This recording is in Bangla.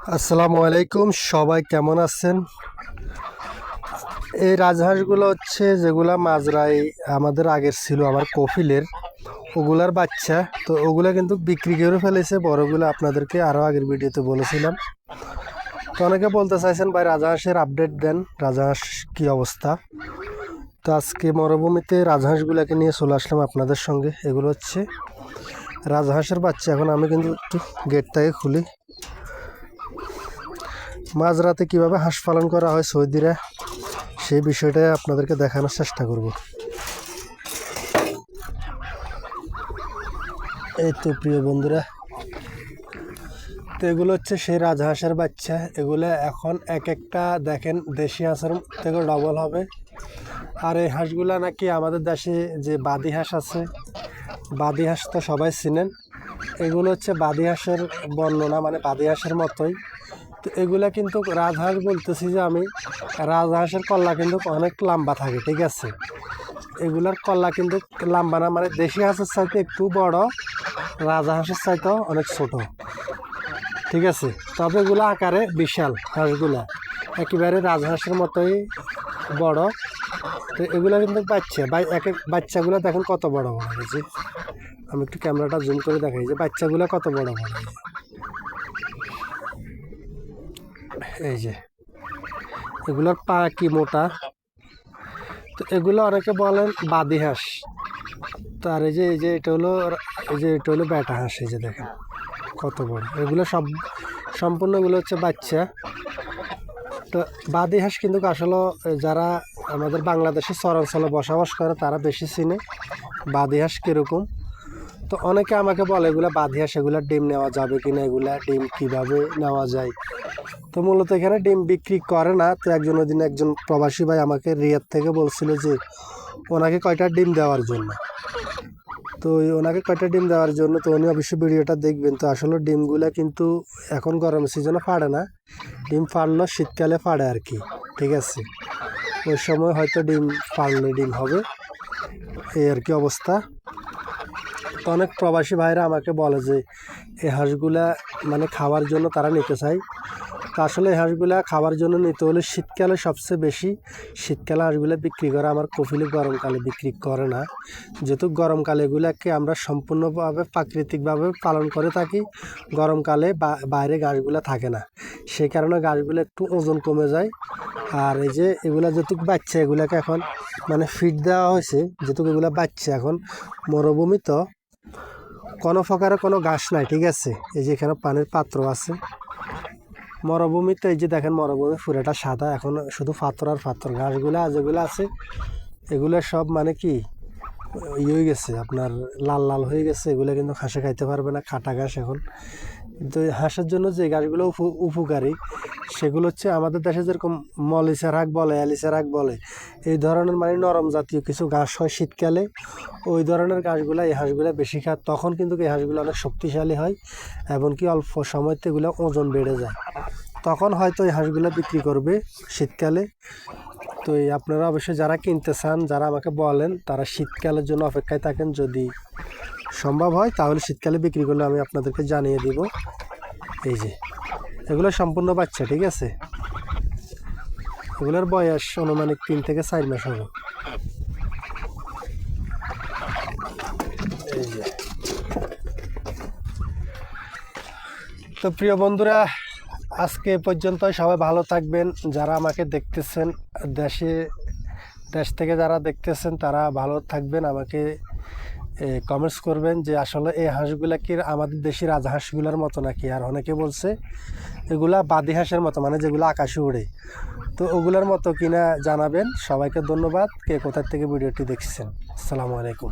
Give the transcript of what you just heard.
আসসালামু আলাইকুম, সবাই কেমন আছেন? এই রাজহাঁসগুলো হচ্ছে যেগুলা মাজরাই আমাদের আগের ছিল, আমার কফিলের। ওগুলার বাচ্চা, তো ওগুলা কিন্তু বিক্রি করে ফেলেছে, বড়গুলো আপনাদেরকে আরও আগের ভিডিওতে বলেছিলাম। তো অনেকে বলতে চাইছেন, ভাই, রাজহাঁসের আপডেট দেন, রাজহাঁস কী অবস্থা? তো আজকে মরুভূমিতে রাজহাঁসগুলোকে নিয়ে চলে আসলাম আপনাদের সঙ্গে। এগুলো হচ্ছে রাজহাঁসের বাচ্চা। এখন আমি কিন্তু একটু গেটটাকে খুলি। মাঝরাতে কীভাবে হাঁস পালন করা হয় সৌদিরা, সেই বিষয়টা আপনাদেরকে দেখানোর চেষ্টা করব। এই তো প্রিয় বন্ধুরা, তো এগুলো হচ্ছে সেই রাজহাঁসের বাচ্চা। এগুলো এখন এক একটা দেখেন, দেশি হাঁসের থেকে ডবল হবে। আর এই হাঁসগুলো নাকি আমাদের দেশে যে বাদি হাঁস আছে, বাদি হাঁস তো সবাই চিনেন। এগুলো হচ্ছে বাদি হাঁসের বর্ণনা মানে বাদি হাঁসের মতোই। তো এগুলা কিন্তু রাজহাঁস বলতেছি যে আমি, রাজহাঁসের কল্লা কিন্তু অনেক লম্বা থাকে, ঠিক আছে? এগুলার কল্লা কিন্তু লম্বা না মানে দেশি হাঁসের চাইতে একটু বড়, রাজহাঁসের চাইতেও অনেক ছোট, ঠিক আছে? তবে এগুলো আকারে বিশাল হাঁসগুলা, একেবারে রাজহাঁসের মতোই বড়। তো এগুলো কিন্তু বাচ্চা বা এক এক বাচ্চাগুলো দেখেন কত বড় বড় হয়েছে আমি একটু ক্যামেরাটা জুম করে দেখাই, যে বাচ্চাগুলো কত বড় বড়। হয়েছে এই যে এগুলোর পা কি মোটা? তো এগুলো অনেকে বলেন বাদি হাঁস। তার এই যে এই যে এটা হলো, এই যে এটা হলো ব্যাটা হাঁস, এই যে দেখেন কত বড়। এগুলো সব, সম্পূর্ণ এগুলো হচ্ছে বাচ্চা। তো বাদি হাঁস কিন্তু আসলে যারা আমাদের বাংলাদেশে চরাঞ্চলে বসবাস করে, তারা বেশি চিনে বাদি হাঁস কীরকম। তো অনেকে আমাকে বলে, এগুলো বাদি হাঁস এগুলা ডিম নেওয়া যাবে কি না এগুলা ডিম কীভাবে নেওয়া যায়? তো মূলত এখানে ডিম বিক্রি করে না। তো একজন ওই দিন একজন প্রবাসী ভাই আমাকে রিয়াদ থেকে বলছিল যে, ওনাকে কয়টা ডিম দেওয়ার জন্য? তো ওনাকে কয়টা ডিম দেওয়ার জন্য? তো উনি অবশ্যই ভিডিওটা দেখবেন। তো আসলে ডিমগুলো কিন্তু এখন গরম সিজনে ফাড়ে না। ডিম ফাড়লো শীতকালে ফাড়ে আর কি ঠিক আছে? ওই সময় হয়তো ডিম ফাড়লে ডিম হবে। এই আর কি অবস্থা। তো অনেক প্রবাসী ভাইরা আমাকে বলে যে এই হাঁসগুলা মানে খাওয়ার জন্য তারা নিতে চায়। তো আসলে এই হাঁসগুলা খাওয়ার জন্য নিতে হলে শীতকালে সবচেয়ে বেশি শীতকালে হাঁসগুলো বিক্রি করে। আমার কফিলে গরমকালে বিক্রি করে না। যেহেতু গরমকালে এগুলাকে আমরা সম্পূর্ণভাবে প্রাকৃতিকভাবে পালন করে থাকি, গরমকালে বাইরে গাছগুলো থাকে না। সেই কারণে গাছগুলো একটু ওজন কমে যায়। আর এই যে এগুলা যেটুক বাচ্চা, এগুলাকে এখন মানে ফিড দেওয়া হয়েছে যেটুকু এগুলা বাচ্চা এখন, মরুভূমি তো কোনো প্রকারে কোনো গাছ নাই, ঠিক আছে? এই যে এখানে পানির পাত্র আছে। মরুভূমিতে এই যে দেখেন মরুভূমি পুরোটা সাদা, এখন শুধু পাথর আর পাথর। গাছগুলো যেগুলো আছে, এগুলো সব মানে কি ইয়ে হয়ে গেছে, আপনার লাল লাল হয়ে গেছে, এগুলো কিন্তু হাঁসে খাইতে পারবে না, খাটা ঘাস এখন। কিন্তু হাঁসের জন্য যে গাছগুলো উপ- উপকারী, সেগুলো হচ্ছে আমাদের দেশে যেরকম মলিচা রাগ বলে অ্যালিচা রাগ বলে, এই ধরনের মানে নরম জাতীয় কিছু ঘাস হয় শীতকালে, ওই ধরনের ঘাসগুলো, এই হাঁসগুলো বেশি খায়, তখন কিন্তু এই হাঁসগুলো অনেক শক্তিশালী হয়, এমনকি অল্প সময়তে এগুলো ওজন বেড়ে যায়। তখন হয়তো এই হাঁসগুলো বিক্রি করবে শীতকালে তো এই আপনারা অবশ্যই যারা কিনতে চান, যারা আমাকে বলেন, তারা শীতকালের জন্য অপেক্ষায় থাকেন। যদি সম্ভব হয়, তাহলে শীতকালে বিক্রি করলে আমি আপনাদেরকে জানিয়ে দিব। এই যে, এগুলো সম্পূর্ণ বাচ্চা, ঠিক আছে? এগুলোর বয়স অনুমানিক তিন থেকে চার মাস হবে। তো প্রিয় বন্ধুরা আজকে পর্যন্ত সবাই ভালো থাকবেন। যারা আমাকে দেখতেছেন, দেশে, দেশ থেকে যারা দেখতেছেন, তারা ভালো থাকবেন। আমাকে কমেন্টস করবেন যে আসলে এই হাঁসগুলা কি আমাদের দেশি রাজহাঁসগুলোর মতো নাকি? আর অনেকে বলছে, এগুলা বাদি হাঁসের মতো মানে যেগুলো আকাশে উড়ে। তো ওগুলোর মতো কিনা জানাবেন। সবাইকে ধন্যবাদ। কে কোথার থেকে ভিডিওটি দেখছেন? আসসালামু আলাইকুম।